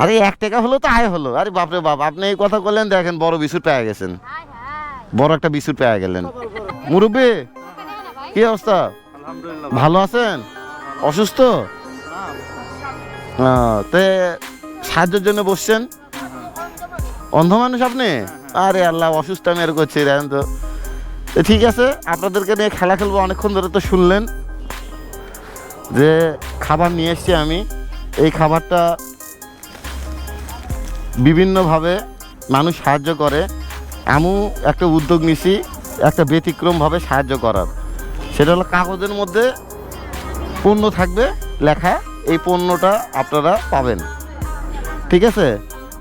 আরে এক টাকা হলো তো আয় হলো। আরে বাপরে বাপ আপনি এই কথা বললেন দেখেন বড় বিস্কুট পেয়ে গেছেন। বড় একটা বিস্কুট পেয়ে গেলেন। মুরব্বী কি অবস্থা? ভালো। আছেন? অসুস্থ? তে সাহায্যের জন্য বসছেন? অন্ধ মানুষ আপনি? আরে আল্লাহ অসুস্থ আমি এর করছি তো। তো ঠিক আছে আপনাদেরকে নিয়ে খেলা খেলব অনেকক্ষণ ধরে তো শুনলেন যে খাবার নিয়ে এসছি আমি। এই খাবারটা বিভিন্নভাবে মানুষ সাহায্য করে। এমন একটা উদ্যোগ নিছি, একটা ব্যতিক্রমভাবে সাহায্য করার। সেটা হলো কাগজের মধ্যে পণ্য থাকবে, লেখা, এই পণ্যটা আপনারা পাবেন। ঠিক আছে?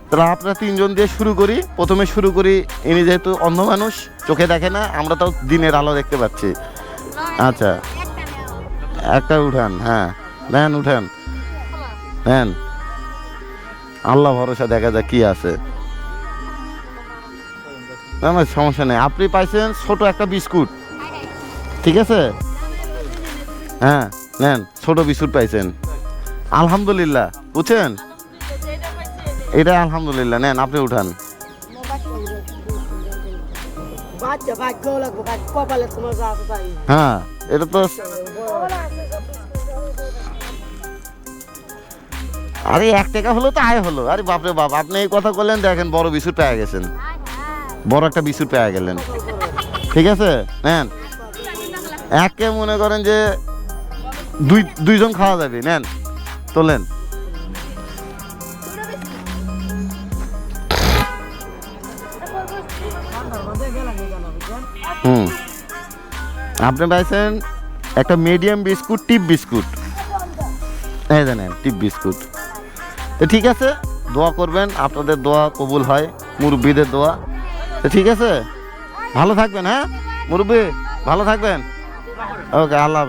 তাহলে আপনারা তিনজন দিয়ে শুরু করি। প্রথমে শুরু করি, ইনি যেহেতু অন্ধ মানুষ, চোখে দেখে না, আমরা তো দিনের আলো দেখতে পাচ্ছি। আচ্ছা। একটা উঠান হ্যাঁ। নেন, উঠান। নেন। আল্লাহ ভরসা দেখা যাক কি আছে। না না সমস্যা নেই। আপনি পাইছেন ছোট একটা বিস্কুট। ঠিক আছে? হ্যাঁ নেন ছোট বিস্কুট পাইছেন। আলহামদুলিল্লাহ বুঝছেন? এটা আলহামদুলিল্লাহ নেন আপনি উঠান। হ্যাঁ এটা তো আরে, এক টাকা হলো তো আয় হলো। আরে বাপরে বাপ, আপনি এই কথা বললেন দেখেন বড় বিস্কুট পেয়ে গেছেন। বড় একটা বিস্কুট পেয়ে গেলেন। ঠিক আছে? নেন। একে মনে করেন যে দুই, দুইজন খাওয়া যাবে। নেন, তোলেন। হুম। আপনি পাইছেন একটা মিডিয়াম বিস্কুট টিপ বিস্কুট এই জানেন টিপ বিস্কুট তো ঠিক আছে, দোয়া করবেন, আপনাদের দোয়া কবুল হয়, মুরব্বীদের দোয়া। তো ঠিক আছে, ভালো থাকবেন হ্যাঁ? মুরব্বী, ভালো থাকবেন? ওকে, আল্লাহ।